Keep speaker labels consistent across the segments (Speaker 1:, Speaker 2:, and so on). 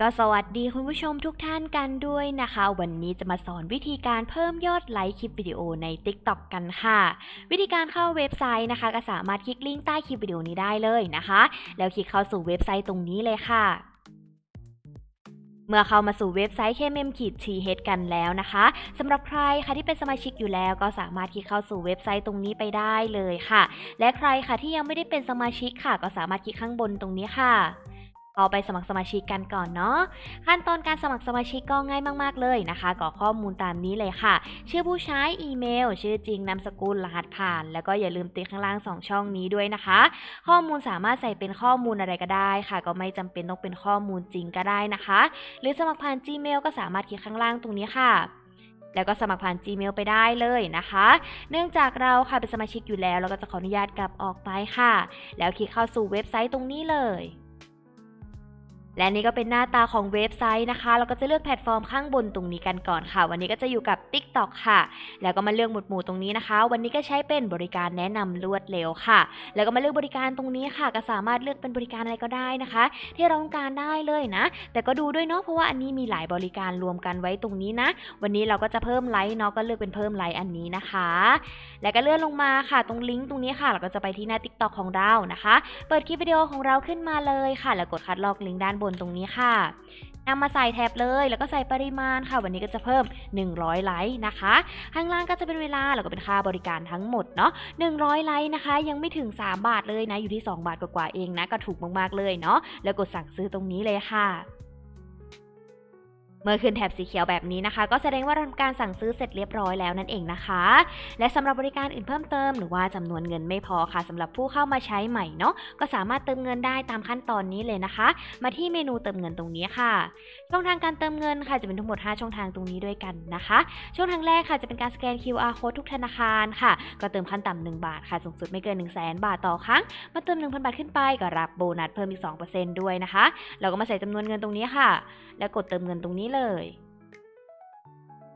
Speaker 1: ก็สวัสดีคุณผู้ชมทุกท่านกันด้วยนะคะ วันนี้จะมาสอนวิธีการเพิ่มยอดไลค์คลิปวิดีโอใน TikTok กันค่ะ วิธีการเข้าเว็บไซต์นะคะ ก็สามารถคลิกลิงก์ใต้คลิปวิดีโอนี้ได้เลยนะคะ แล้วคลิกเข้าสู่เว็บไซต์ตรงนี้เลยค่ะ เมื่อเข้ามาสู่เว็บไซต์ KMM ขีด TH กันแล้วนะคะสำหรับใครค่ะที่เป็นสมาชิกอยู่แล้ว ก็สามารถคลิกเข้าสู่เว็บไซต์ตรงนี้ไปได้เลยค่ะ และใครค่ะที่ยังไม่ได้เป็นสมาชิกค่ะ ก็สามารถคลิกข้างบนตรงนี้ค่ะ เอาไปสมัครสมาชิกกันก่อนเนาะขั้นตอนการสมัครสมาชิกก็ง่ายมากๆเลยนะคะกรอกข้อมูลตามนี้เลยค่ะ ชื่อผู้ใช้อีเมล ชื่อจริงนามสกุลรหัสผ่าน แล้วก็อย่าลืมติดข้างล่าง 2 ช่องนี้ด้วยนะคะ ข้อมูลสามารถใส่เป็นข้อมูลอะไรก็ได้ค่ะ ก็ไม่จำเป็นต้องเป็นข้อมูลจริงก็ได้นะคะ หรือสมัครผ่าน Gmail ก็สามารถคลิกข้างล่างตรงนี้ค่ะแล้วก็สมัครผ่าน Gmail ไปได้เลยนะคะ เนื่องจากเราค่ะเป็นสมาชิกอยู่แล้ว เราก็จะขออนุญาตกลับออกไปค่ะ แล้วคลิกเข้าสู่เว็บไซต์ตรงนี้เลย และนี่ก็เป็นหน้าตาของเว็บไซต์นะคะ เราก็จะเลือกแพลตฟอร์มข้างบนตรงนี้กันก่อนค่ะ วันนี้ก็จะอยู่กับ TikTok ค่ะ แล้วก็มาเลือกหมวดหมู่ตรงนี้นะคะ วันนี้ก็ใช้เป็นบริการแนะนำรวดเร็วค่ะ แล้วก็มาเลือกบริการตรงนี้ค่ะ ก็สามารถเลือกเป็นบริการอะไรก็ได้นะคะ ที่เราต้องการได้เลยนะ แต่ก็ดูด้วยเนาะ เพราะว่าอันนี้มีหลายบริการรวมกันไว้ตรงนี้นะ วันนี้เราก็จะเพิ่มไลค์เนาะ ก็เลือกเป็นเพิ่มไลค์อันนี้นะคะ แล้วก็เลื่อนลงมาค่ะ ตรงลิงก์ตรงนี้ค่ะ เราก็จะไปที่หน้า TikTok ของเรานะคะ เปิดคลิปวิดีโอของเราขึ้นมาเลยค่ะ แล้วกดคัดลอกลิงก์ด้านบนตรงนี้ค่ะนำมาใส่แท็บเลยแล้วก็ใส่ปริมาณค่ะ วันนี้ก็จะเพิ่ม 100 ไลค์นะคะ ข้างล่างก็จะเป็นเวลาแล้วก็เป็นค่าบริการทั้งหมดเนาะ100 ไลค์นะคะ ยังไม่ถึง 3 บาทเลยนะ อยู่ที่ 2 บาทกว่าๆเองนะ ก็ถูกมากๆเลยเนาะแล้วกดสั่งซื้อตรงนี้เลยค่ะ เมื่อขึ้นแถบสีเขียวแบบนี้นะคะ ก็แสดงว่าทำการสั่งซื้อเสร็จเรียบร้อยแล้วนั่นเองนะคะ และสำหรับบริการอื่นเพิ่มเติมหรือว่าจำนวนเงินไม่พอค่ะสำหรับผู้เข้ามาใช้ใหม่เนาะก็สามารถเติมเงินได้ตามขั้นตอนนี้เลยนะคะ มาที่เมนูเติมเงินตรงนี้ค่ะ ช่องทางการเติมเงินค่ะจะเป็นทั้งหมด 5 ช่องทางตรงนี้ด้วยกันนะคะ ช่องทางแรกค่ะจะเป็นการสแกน QR code ทุกธนาคารค่ะ ก็เติมขั้นต่ำ1บาทค่ะสูงสุดไม่เกิน 1 0 0 0 0แบาทต่อครั้งมาเติม 1,000 บาทขึ้นไปก็รับโบนัสเพิ่มอีก2%ด้วยนะคะเราก็มาใส่จำนวนเงินตรงนี้ค่ะ แล้วกดเติมเงินตรงนี้เลย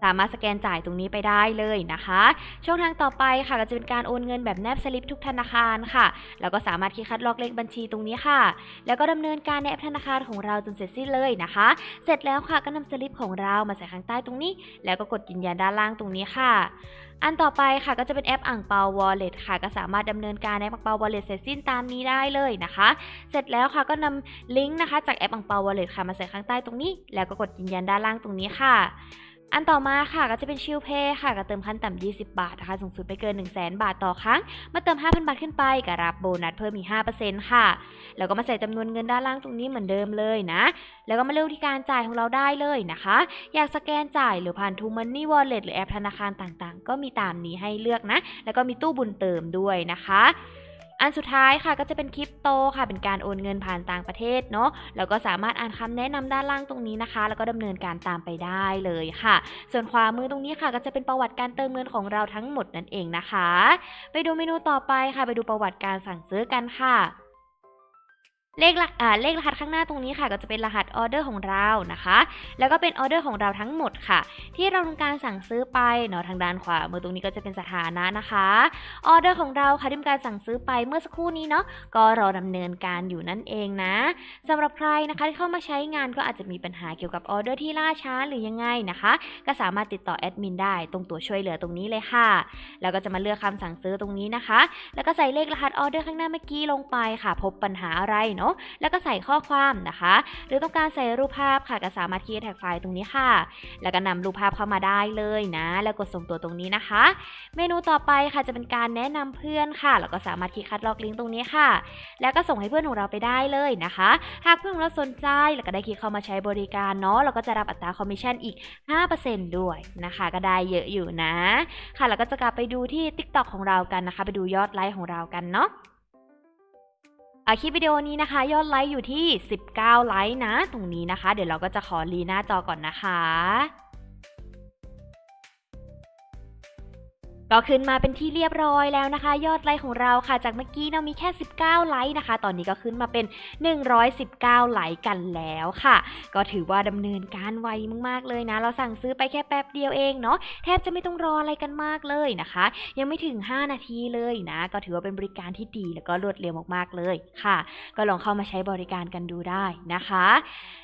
Speaker 1: สามารถสแกนจ่ายตรงนี้ไปได้เลยนะคะ ช่องทางต่อไปค่ะก็จะเป็นการโอนเงินแบบแนบสลิปทุกธนาคารค่ะ แล้วก็สามารถคลิกคัดลอกเลขบัญชีตรงนี้ค่ะ แล้วก็ดำเนินการในแอปธนาคารของเราจนเสร็จสิ้นเลยนะคะ เสร็จแล้วค่ะก็นำสลิปของเรามาใส่ข้างใต้ตรงนี้ แล้วก็กดยืนยันด้านล่างตรงนี้ค่ะอันต่อไปค่ะก็จะเป็นแอปอ่างเปาว Wallet ค่ะ ก็สามารถดำเนินการในอ่างเปา Wallet เสร็จสิ้นตามนี้ได้เลยนะคะ เสร็จแล้วค่ะก็นำลิงก์นะคะจากแอปอ่างเปา Wallet ค่ะมาใส่ข้างใต้ตรงนี้ แล้วก็กดยืนยันด้านล่างตรงนี้ค่ะ อันต่อมาค่ะก็จะเป็นชิลเพย์ค่ะก็เติมขั้นต่ำ 20 บาทนะคะสูงสุดไม่เกิน 1 0 0 0 0แบาทต่อครั้งมาเติม 5,000 บาทขึ้นไปก็รับโบนัสเพิ่มอีก 5%ค่ะ แล้วก็มาใส่จำนวนเงินด้านล่างตรงนี้เหมือนเดิมเลยนะ แล้วก็มาเลือกที่การจ่ายของเราได้เลยนะคะ อยากสแกนจ่ายหรือผ่าน True Money Wallet หรือแอปธนาคารต่างๆ ก็มีตามนี้ให้เลือกนะ แล้วก็มีตู้บุญเติมด้วยนะคะ อันสุดท้ายค่ะก็จะเป็นคริปโตค่ะ เป็นการโอนเงินผ่านต่างประเทศเนาะแล้วก็สามารถอ่านคำแนะนำด้านล่างตรงนี้นะคะ แล้วก็ดำเนินการตามไปได้เลยค่ะ ส่วนขวามือตรงนี้ค่ะก็จะเป็นประวัติการเติมเงินของเราทั้งหมดนั่นเองนะคะ ไปดูเมนูต่อไปค่ะ ไปดูประวัติการสั่งซื้อกันค่ะ เลขหลักอ่าเลขรหัสข้างหน้าตรงนี้ค่ะ ก็จะเป็นรหัสออเดอร์ของเรานะคะ แล้วก็เป็นออเดอร์ของเราทั้งหมดค่ะ ที่เราทำการสั่งซื้อไปเนาะทางด้านขวามือตรงนี้ก็จะเป็นสถานะนะคะออเดอร์ของเราค่ะที่ทำการสั่งซื้อไปเมื่อสักครู่นี้เนาะก็รอดำเนินการอยู่นั่นเองนะสำหรับใครนะคะที่เข้ามาใช้งานก็อาจจะมีปัญหาเกี่ยวกับออเดอร์ที่ล่าช้าหรือยังไงนะคะ ก็สามารถติดต่อแอดมินได้ตรงตัวช่วยเหลือตรงนี้เลยค่ะ แล้วก็จะมาเลือกคำสั่งซื้อตรงนี้นะคะ แล้วก็ใส่เลขรหัสออเดอร์ข้างหน้าเมื่อกี้ลงไปค่ะ พบปัญหาอะไรเนาะแล้วก็ใส่ข้อความนะคะ หรือต้องการใส่รูปภาพค่ะก็สามารถคีย์แท็กไฟล์ตรงนี้ค่ะ แล้วก็นำรูปภาพเข้ามาได้เลยนะ แล้วกดส่งตัวตรงนี้นะคะ เมนูต่อไปค่ะจะเป็นการแนะนำเพื่อนค่ะ แล้วก็สามารถคลิกคัดลอกลิงก์ตรงนี้ค่ะ แล้วก็ส่งให้เพื่อนของเราไปได้เลยนะคะ หากเพื่อนของเราสนใจแล้วก็ได้คลิกเข้ามาใช้บริการเนาะเราก็จะรับอัตราคอมมิชชั่นอีก 5%ด้วยนะคะ ก็ได้เยอะอยู่นะ ค่ะแล้วก็จะกลับไปดูที่ TikTok ของเรากันนะคะ ไปดูยอดไลค์ของเรากันเนาะ คลิปวิดีโอนี้นะคะ ยอดไลค์อยู่ที่ 19 ไลค์นะ ตรงนี้นะคะ เดี๋ยวเราก็จะขอรีหน้าจอก่อนนะคะ ก็ขึ้นมาเป็นที่เรียบร้อยแล้วนะคะ ยอดไลค์ของเราค่ะ จากเมื่อกี้เรามีแค่ 19 ไลค์นะคะ ตอนนี้ก็ขึ้นมาเป็น 119 ไลค์กันแล้วค่ะ ก็ถือว่าดำเนินการไวมากๆเลยนะ เราสั่งซื้อไปแค่แป๊บเดียวเองเนาะแทบจะไม่ต้องรออะไรกันมากเลยนะคะ ยังไม่ถึง 5 นาทีเลยนะ ก็ถือว่าเป็นบริการที่ดีแล้วก็รวดเร็วมากๆเลยค่ะ ก็ลองเข้ามาใช้บริการกันดูได้นะคะ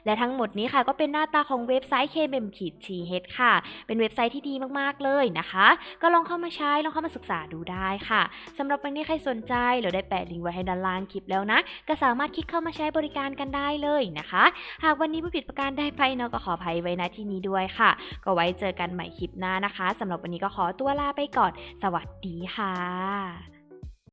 Speaker 1: และทั้งหมดนี้ค่ะก็เป็นหน้าตาของเว็บไซต์ KBM ขีด TH ค่ะ เป็นเว็บไซต์ที่ดีมากๆเลยนะคะ ก็ลองเข้ามาใช้ลองเข้ามาศึกษาดูได้ค่ะสำหรับวันนี้ใครสนใจเราได้แปะลิงก์ไว้ให้ด้านล่างคลิปแล้วนะ ก็สามารถคลิกเข้ามาใช้บริการกันได้เลยนะคะ หากวันนี้ผู้ผิดประการใดไปเนาะก็ขออภัยไว้ณที่นี้ด้วยค่ะ ก็ไว้เจอกันใหม่คลิปหน้านะคะสำหรับวันนี้ก็ขอตัวลาไปก่อน สวัสดีค่ะ